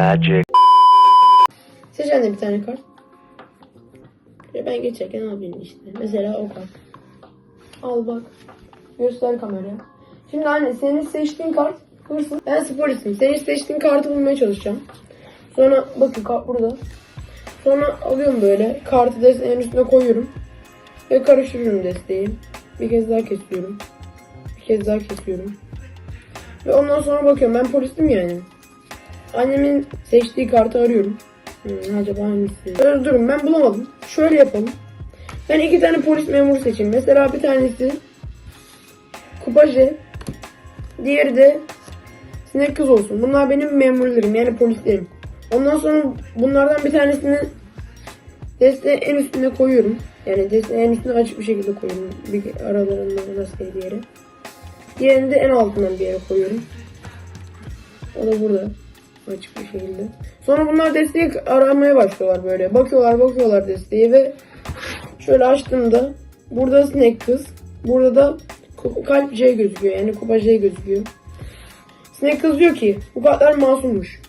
magic. Seç anne bir tane kart. Ben geçerken al birini işte. Mesela o kart. Al bak. Göster kameraya. Şimdi anne senin seçtiğin kart hırsız. Ben sporistim. Senin seçtiğin kartı bulmaya çalışacağım. Sonra bakın kart burada. Sonra alıyorum böyle. Kartı desteğin üstüne koyuyorum. Ve karıştırıyorum desteği. Bir kez daha kesiyorum. Bir kez daha kesiyorum. Ve ondan sonra bakıyorum. Ben polisim yani. Annemin seçtiği kartı arıyorum. Hmm, acaba hangisi? Dur, durun ben bulamadım. Şöyle yapalım. Ben iki tane polis memuru seçeyim. Mesela bir tanesi Kupaje. Diğeri de Sinek Kız olsun. Bunlar benim memurlarım yani polislerim. Ondan sonra bunlardan bir tanesini desteğin en üstüne koyuyorum. Yani desteğin en üstüne açık bir şekilde koyuyorum. Bir aralarında rastgele bir yere. Diğerini de en altından bir yere koyuyorum. O da burada. Açık bir şekilde. Sonra bunlar desteği aramaya başlıyorlar böyle. Bakıyorlar bakıyorlar desteği ve şöyle açtığımda burada sinek kız. Burada da kalp J gözüküyor. Yani kupa J gözüküyor. Sinek kız diyor ki bu kartlar masummuş.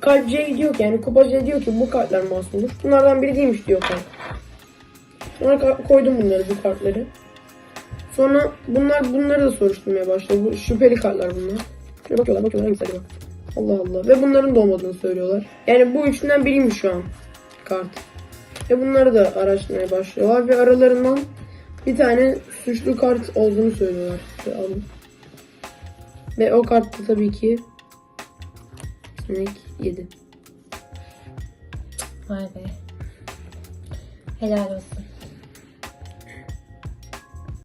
Kalp J diyor ki yani kupa J diyor ki bu kartlar masummuş. Bunlardan biri değilmiş diyor kart. Sonra koydum bunları bu kartları. Sonra bunlar bunları da soruşturmaya başladı. Bu şüpheli kartlar bunlar. Şöyle bakıyorlar bakıyorlar hangisi acaba? Allah Allah. Ve bunların da olmadığını söylüyorlar. Yani bu üçünden biriymiş şu an kart. Ve bunları da araştırmaya başlıyorlar. Ve aralarından bir tane suçlu kart olduğunu söylüyorlar. Ve alın. Ve o kart da tabii ki Sinek 7. Vay be. Helal olsun.